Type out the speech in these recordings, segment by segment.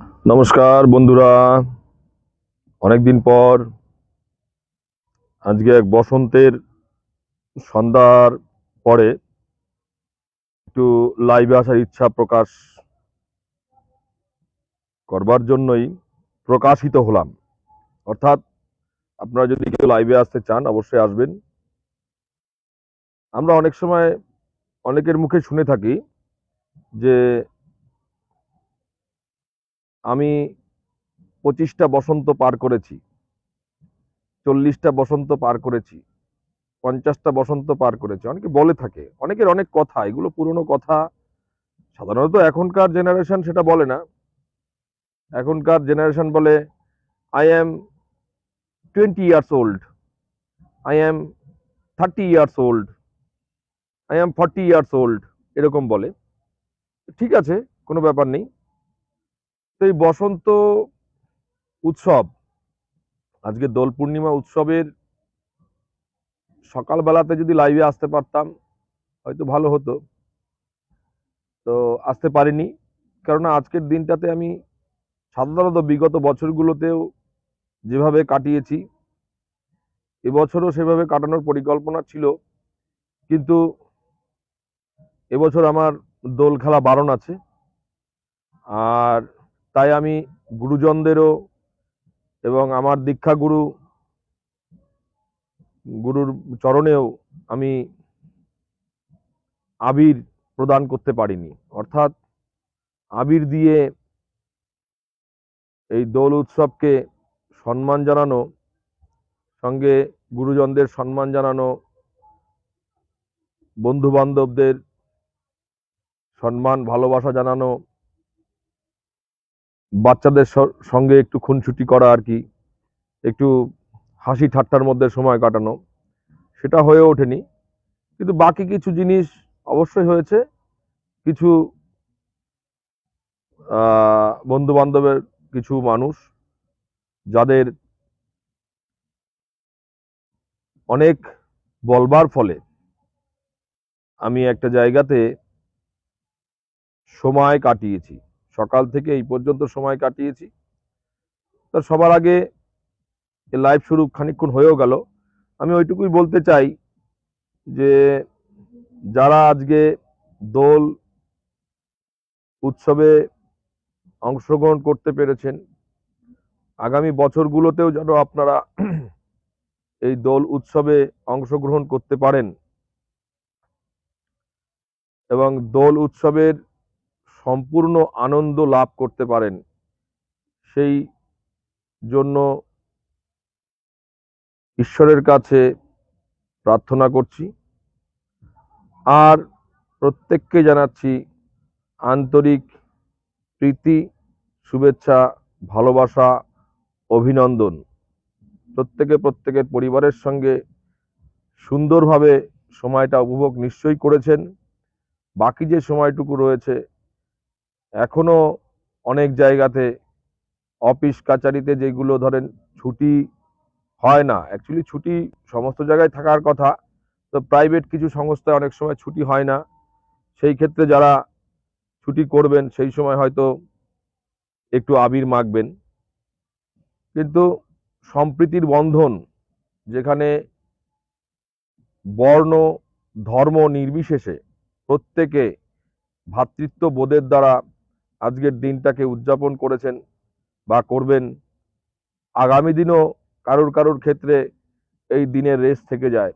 নমস্কার, বন্ধুরা। অনেকদিন পর আজকে এক বসন্তের সন্ধ্যার পরে একটু লাইভে আসার ইচ্ছা প্রকাশ করবার জন্যই প্রকাশিত হলাম। অর্থাৎ আপনারা যদি কেউ লাইভে আসতে চান, অবশ্যই আসবেন। আমরা অনেক সময় অনেকের মুখে শুনে থাকি যে আমি পঁচিশটা বসন্ত পার করেছি, চল্লিশটা বসন্ত পার করেছি, পঞ্চাশটা বসন্ত পার করেছি। অনেকে বলে থাকে, অনেকের অনেক কথা, এগুলো পুরনো কথা। সাধারণত এখনকার জেনারেশন সেটা বলে না। এখনকার জেনারেশন বলে I am twenty years old I am thirty years old I am forty years old এরকম বলে। ঠিক আছে, কোনো ব্যাপার নেই। তো এই বসন্ত উৎসব, আজকে দোল পূর্ণিমা উৎসবের সকালবেলাতে যদি লাইভে আসতে পারতাম, হয়তো ভালো হতো। তো আসতে পারিনি কারণ আজকের দিনটাতে আমি সাধারণত বিগত বছরগুলোতেও যেভাবে কাটিয়েছি, এবছরও সেভাবে কাটানোর পরিকল্পনা ছিল, কিন্তু এবছর আমার দোল খেলা বারণ আছে। আর তাই আমি গুরুজনদেরও এবং আমার দীক্ষাগুরু গুরুর চরণেও আমি আবির প্রদান করতে পারিনি। অর্থাৎ আবির দিয়ে এই দোল উৎসবকে সম্মান জানানো, সঙ্গে গুরুজনদের সম্মান জানানো বন্ধু বান্ধবদের সম্মান, ভালোবাসা জানানো বাচ্চাদের সঙ্গে একটু খুনছুটি করা আর কি, একটু হাসি ঠাট্টার মধ্যে সময় কাটানো, সেটা হয়ে ওঠেনি। কিন্তু বাকি কিছু জিনিস অবশ্যই হয়েছে। কিছু বন্ধু বান্ধবের কিছু মানুষ, যাদের অনেক বলবার ফলে আমি একটা জায়গাতে সময় কাটিয়েছি। সকাল থেকে এই পর্যন্ত সময় কাটিয়েছি। তা সবার আগে লাইভ শুরু খানিকক্ষণ হয়েও গেল। আমি ওইটুকুই বলতে চাই যে, যারা আজকে দোল উৎসবে অংশগ্রহণ করতে পেরেছেন, আগামী বছরগুলোতেও যেন আপনারা এই দোল উৎসবে অংশগ্রহণ করতে পারেন। এবং দোল উৎসবের সম্পূর্ণ আনন্দ লাভ করতে পারেন। সেই জন্য ঈশ্বরের কাছে প্রার্থনা করছি। আর প্রত্যেককে জানাচ্ছি আন্তরিক প্রীতি, শুভেচ্ছা, ভালোবাসা, অভিনন্দন। প্রত্যেকে প্রত্যেকের পরিবারের সঙ্গে সুন্দরভাবে সময়টা উপভোগ নিশ্চয়ই করেছেন। বাকি যে সময়টুকু রয়েছে এখনও অনেক জায়গাতে অফিস কাচারিতে যেগুলো ধরেন ছুটি হয় না। অ্যাকচুয়ালি ছুটি সমস্ত জায়গায় থাকার কথা, তো প্রাইভেট কিছু সংস্থায় অনেক সময় ছুটি হয় না। সেই ক্ষেত্রে যারা ছুটি করবেন, সেই সময় হয়তো একটু আবির মাখবেন। কিন্তু সম্প্রীতির বন্ধন, যেখানে বর্ণ, ধর্ম নির্বিশেষে প্রত্যেকে ভ্রাতৃত্ব বোধের দ্বারা আজকের দিনটাকে উদযাপন করেছেন বা করবেন, আগামী দিনও কারোর কারোর ক্ষেত্রে এই দিনের রেস থেকে যায়।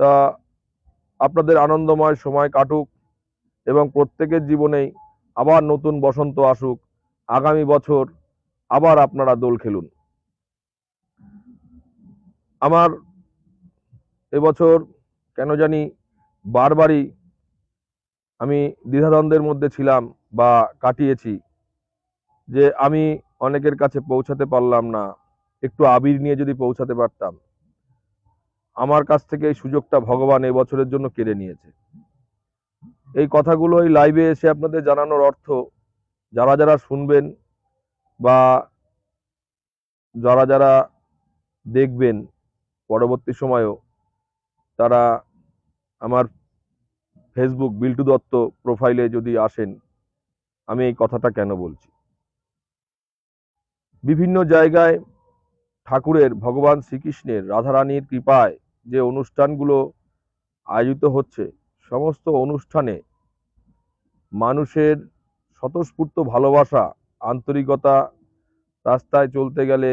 তা আপনাদের আনন্দময় সময় কাটুক এবং প্রত্যেকের জীবনেই আবার নতুন বসন্ত আসুক, আগামী বছর আবার আপনারা দোল খেলুন। আমার এবছর কেন জানি বারবারই আমি দ্বিধাদ্বন্দ্বের মধ্যে ছিলাম। বা কাটিয়েছি যে আমি অনেকের কাছে পৌঁছাতে পারলাম না, একটু আবির নিয়ে যদি পৌঁছাতে পারতাম। আমার কাছ থেকে এই সুযোগটা ভগবান এবছরের জন্য কেড়ে নিয়েছে। এই কথাগুলো এই লাইভে এসে আপনাদের জানানোর অর্থ, যারা যারা শুনবেন বা যারা যারা দেখবেন পরবর্তী সময়েও, তারা আমার ফেসবুক বিল্টু দত্ত প্রোফাইলে যদি আসেন আমি এই কথাটা কেন বলছি? বিভিন্ন জায়গায় ঠাকুরের, ভগবান শ্রীকৃষ্ণের, রাধারানীর কৃপায় যে অনুষ্ঠানগুলো আয়োজিত হচ্ছে, সমস্ত অনুষ্ঠানে মানুষের স্বতঃস্ফূর্ত ভালোবাসা, আন্তরিকতা রাস্তায় চলতে গেলে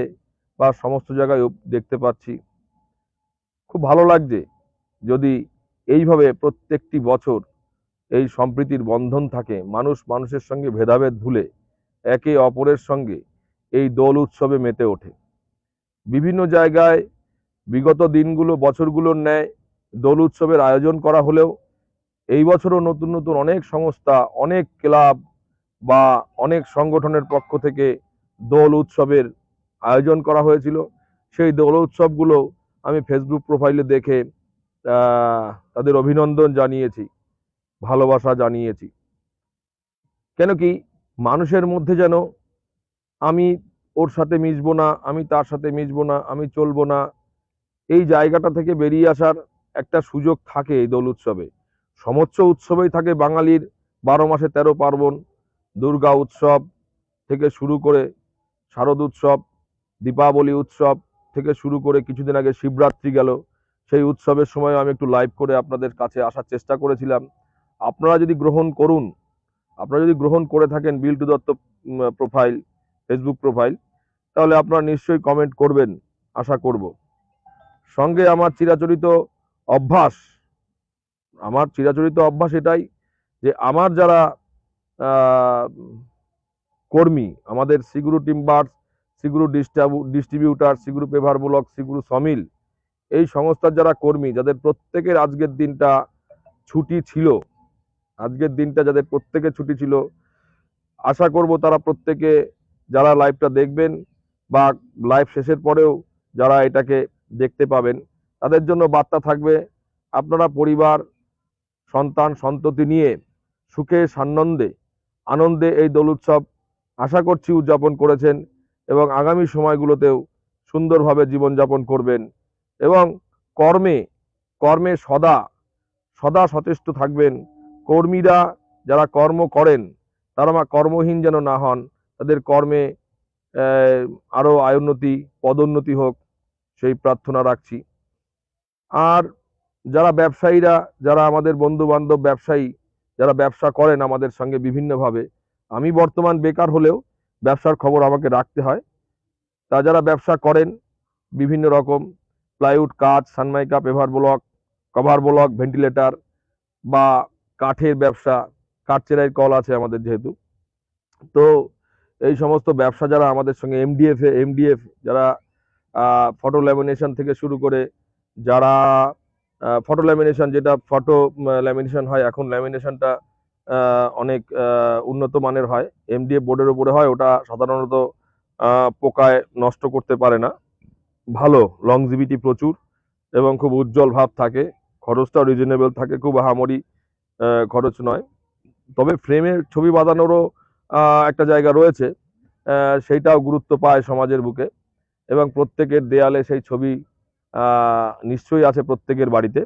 বা সমস্ত জায়গায় দেখতে পাচ্ছি। খুব ভালো লাগছে যদি এইভাবে প্রত্যেকটি বছর এই সম্প্রীতির বন্ধন থাকে। মানুষ মানুষের সঙ্গে ভেদাভেদ ভুলে একে অপরের সঙ্গে এই দোল উৎসবে মেতে ওঠে। বিভিন্ন জায়গায় বিগত দিনগুলো বছরগুলোর ন্যায় দোল উৎসবের আয়োজন করা হলেও এই বছরও নতুন নতুন অনেক সংস্থা, অনেক ক্লাব বা অনেক সংগঠনের পক্ষ থেকে দোল উৎসবের আয়োজন করা হয়েছিল। সেই দোল উৎসবগুলো আমি ফেসবুক প্রোফাইলে দেখে তাদের অভিনন্দন জানিয়েছি। ভালোবাসা জানিয়েছি। কেন কি মানুষের মধ্যে যেন আমি ওর সাথে মিশবো না, আমি তার সাথে মিশবো না, আমি চলবো না, এই জায়গাটা থেকে বেরিয়ে আসার একটা সুযোগ থাকে এই দোল উৎসবে। সমস্ত উৎসবেই থাকে বাঙালির বারো মাসে তেরো পার্বণ, দুর্গা উৎসব থেকে শুরু করে শারদ উৎসব, দীপাবলি উৎসব থেকে শুরু করে কিছুদিন আগে শিবরাত্রি গেল। সেই উৎসবের সময় আমি একটু লাইভ করে আপনাদের কাছে আসার চেষ্টা করেছিলাম। আপনারা যদি গ্রহণ করুন, আপনারা যদি গ্রহণ করে থাকেন Biltu Datta profile Facebook profile তাহলে আপনারা নিশ্চয়ই কমেন্ট করবেন, আশা করব। সঙ্গে আমার চিরাচরিত অভ্যাস, আমার চিরাচরিত অভ্যাস এটাই যে আমার যারা কর্মী, আমাদের Siguru timbers Siguru distributor Siguru paver block Siguru sawmill এই সংস্থার যারা কর্মী, যাদের প্রত্যেকের আজকের দিনটা ছুটি ছিল আজকের দিনটা যাদের প্রত্যেকে ছুটি ছিল, আশা করব তারা প্রত্যেকে যারা লাইভটা দেখবেন বা লাইভ শেষের পরেও যারা এটাকে দেখতে পাবেন, তাদের জন্য বার্তা থাকবে, আপনারা পরিবার, সন্তান, সন্ততি নিয়ে সুখে সান্নন্দে আনন্দে এই দোল উৎসব আশা করছি উদযাপন করেছেন এবং আগামী সময়গুলোতেও সুন্দরভাবে জীবনযাপন করবেন এবং কর্মে কর্মে সদা সদা সচেষ্ট থাকবেন। কর্মীরা যারা কর্ম করেন, তারা মা কর্মহীন যেন না হন, তাদের কর্মে আরও আরও আয়োন্নতি, পদোন্নতি হোক, সেই প্রার্থনা রাখছি। আর যারা ব্যবসায়ীরা, যারা আমাদের বন্ধু বান্ধব ব্যবসায়ী, যারা ব্যবসা করেন আমাদের সঙ্গে বিভিন্নভাবে, আমি বর্তমান বেকার হলেও ব্যবসার খবর আমাকে রাখতে হয়। তা যারা ব্যবসা করেন, বিভিন্ন রকম প্লাইউড কাঠ Sunmica, paver block, cover block, ventilator বা কাঠের ব্যবসা কাঠ চেরাই কল আছে আমাদের যেহেতু। তো এই সমস্ত ব্যবসা যারা আমাদের সঙ্গে এমডিএফ এমডিএফ যারা ফটো ল্যামিনেশন থেকে শুরু করে যারা ফটো ল্যামিনেশন যেটা ফটো ল্যামিনেশন হয় এখন ল্যামিনেশনটা অনেক উন্নত মানের হয়। এমডিএফ বোর্ডের উপরে হয় ওটা সাধারণত পোকায় নষ্ট করতে পারে না। ভালো লংজিভিটি প্রচুর এবং খুব উজ্জ্বল ভাব থাকে। খরচটাও রিজনেবল থাকে খুব আহামরি আহ, খরচ নয়। তবে ফ্রেমে ছবি বাঁধানোরও একটা জায়গা রয়েছে। সেইটাও গুরুত্ব পায় সমাজের বুকে। এবং প্রত্যেকের দেয়ালে সেই ছবি নিশ্চয়ই আছে প্রত্যেকের বাড়িতে।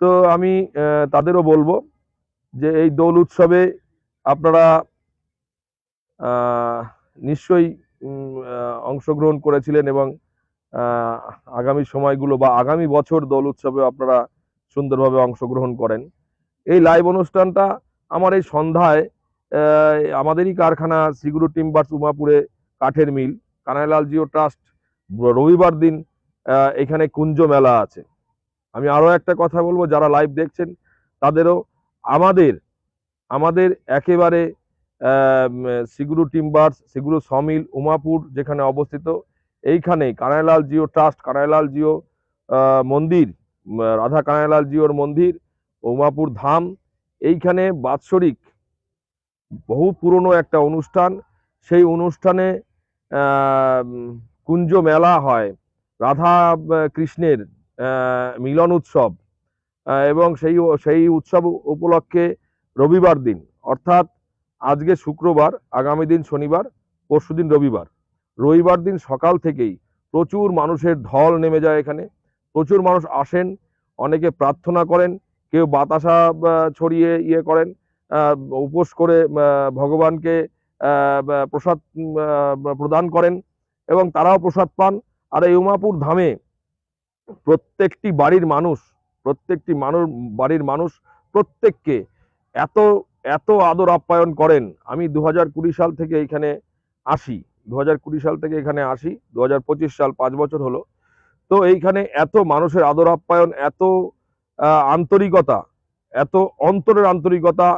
তো আমি তাদেরও বলব যে এই দোল উৎসবে আপনারা নিশ্চয়ই অংশগ্রহণ করেছিলেন এবং আগামী সময়গুলো বা আগামী বছর দোল উৎসবে আপনারা সুন্দরভাবে অংশগ্রহণ করেন। এই লাইভ অনুষ্ঠানটা আমার এই সন্ধ্যায় আমাদেরই কারখানা সিগুরু টিম্বার্স উমাপুরে কাঠের মিল কানাইলাল জিও ট্রাস্ট রবিবার দিন এখানে কুঞ্জ মেলা আছে। আমি আরও একটা কথা বলব, যারা লাইভ দেখছেন, তাদেরও আমাদের আমাদের একেবারে সিগুরু টিম্বার্স সিগুরু সমিল উমাপুর যেখানে অবস্থিত, এইখানে কানাইলাল জিও ট্রাস্ট কানাইলাল জিও মন্দির রাধা কানাইলাল জিওর মন্দির উমাপুর ধাম, এইখানে বাৎসরিক বহু পুরনো একটা অনুষ্ঠান। সেই অনুষ্ঠানে কুঞ্জ মেলা হয়, রাধা কৃষ্ণের মিলন উৎসব। এবং সেই সেই উৎসব উপলক্ষে রবিবার দিন, অর্থাৎ আজকে শুক্রবার, আগামী দিন শনিবার পরশুদিন রবিবার। রবিবার দিন সকাল থেকেই প্রচুর মানুষের ঢল নেমে যায় এখানে। প্রচুর মানুষ আসেন, অনেকে প্রার্থনা করেন কেউ বাতাসা ছড়িয়ে ইয়ে করেন উপোস করে ভগবানকে প্রসাদ প্রদান করেন এবং তারাও প্রসাদ পান। আর এই উমাপুর ধামে প্রত্যেকটি বাড়ির মানুষ, প্রত্যেকটি মানুষ, বাড়ির মানুষ প্রত্যেককে এত এত আদর আপ্যায়ন করেন। আমি দু হাজার কুড়ি সাল থেকে এখানে আসি। দু হাজার কুড়ি সাল থেকে এখানে আসি। দু হাজার পঁচিশ সাল পাঁচ বছর হলো। তো এইখানে এত মানুষের আদর আপ্যায়ন, এত আন্তরিকতা, এত অন্তরের আন্তরিকতা,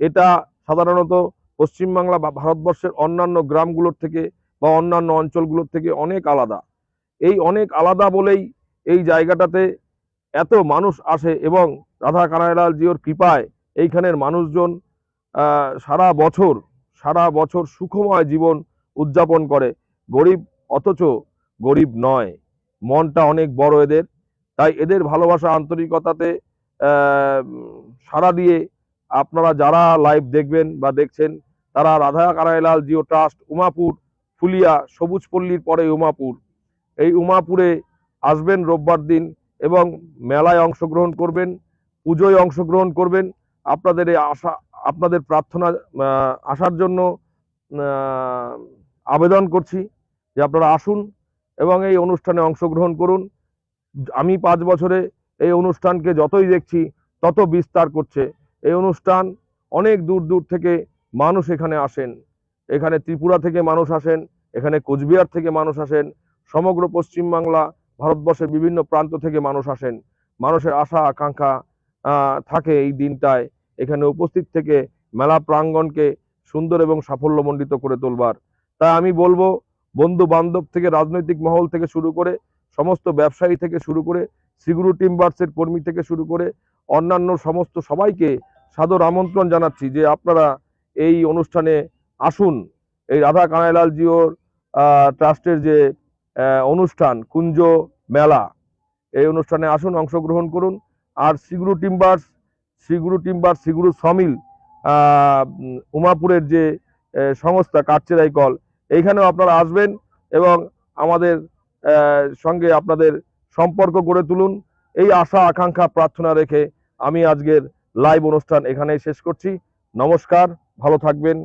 এটা সাধারণত পশ্চিমবাংলা বা ভারতবর্ষের অন্যান্য গ্রামগুলোর থেকে বা অন্যান্য অঞ্চলগুলোর থেকে অনেক আলাদা। এই অনেক আলাদা বলেই এই জায়গাটাতে এত মানুষ আসে এবং রাধা কানাইলাল জিওর কৃপায় এইখানের মানুষজন সারা বছর সারা বছর সুখময় জীবন উদযাপন করে। গরিব অথচ গরিব নয়, মনটা অনেক বড় এদের। তাই এদের ভালোবাসা আন্তরিকতাতে সাড়া দিয়ে আপনারা যারা লাইভ দেখবেন বা দেখছেন, তারা রাধা কারাইলাল জিও ট্রাস্ট, উমাপুর, ফুলিয়া সবুজ পল্লীর পরে উমাপুর। এই উমাপুরে আসবেন রোববার দিন এবং মেলায় অংশগ্রহণ করবেন, পুজোয় অংশগ্রহণ করবেন। আপনাদের এই আশা, আপনাদের প্রার্থনা আসার জন্য আবেদন করছি যে আপনারা আসুন এবং এই অনুষ্ঠানে অংশগ্রহণ করুন। আমি পাঁচ বছরে এই অনুষ্ঠানকে যতই দেখছি, তত বিস্তার করছে। এই অনুষ্ঠান অনেক দূর দূর থেকে মানুষ এখানে আসেন। এখানে ত্রিপুরা থেকে মানুষ আসেন, এখানে কোচবিহার থেকে মানুষ আসেন, সমগ্র পশ্চিমবাংলা, ভারতবর্ষের বিভিন্ন প্রান্ত থেকে মানুষ আসেন। মানুষের আশা, আকাঙ্ক্ষা থাকে এই দিনটায়। এখানে উপস্থিত থেকে মেলা প্রাঙ্গণকে সুন্দর এবং সাফল্যমণ্ডিত করে তোলবার। তাই আমি বলব বন্ধু বান্ধব থেকে, রাজনৈতিক মহল থেকে শুরু করে সমস্ত ব্যবসায়ী থেকে শুরু করে সিগুরু টিম্বার্সের কর্মী থেকে শুরু করে অন্যান্য সমস্ত সবাইকে সাদর আমন্ত্রণ জানাচ্ছি যে আপনারা এই অনুষ্ঠানে আসুন। এই রাধা কানাইলাল জিওর ট্রাস্টের যে অনুষ্ঠান, কুঞ্জ মেলা, এই অনুষ্ঠানে আসুন, অংশগ্রহণ করুন। আর Shriguru timbers Shriguru timbers Shriguru sawmill উমাপুরের যে সংস্থা, কাঠচেরাই কল, এইখানেও আপনারা আসবেন এবং আমাদের সঙ্গে আপনাদের সম্পর্ক গড়ে তুলুন। এই আশা, আকাঙ্ক্ষা, প্রার্থনা রেখে আমি আজকের লাইভ অনুষ্ঠান এখানেই শেষ করছি। নমস্কার, ভালো থাকবেন।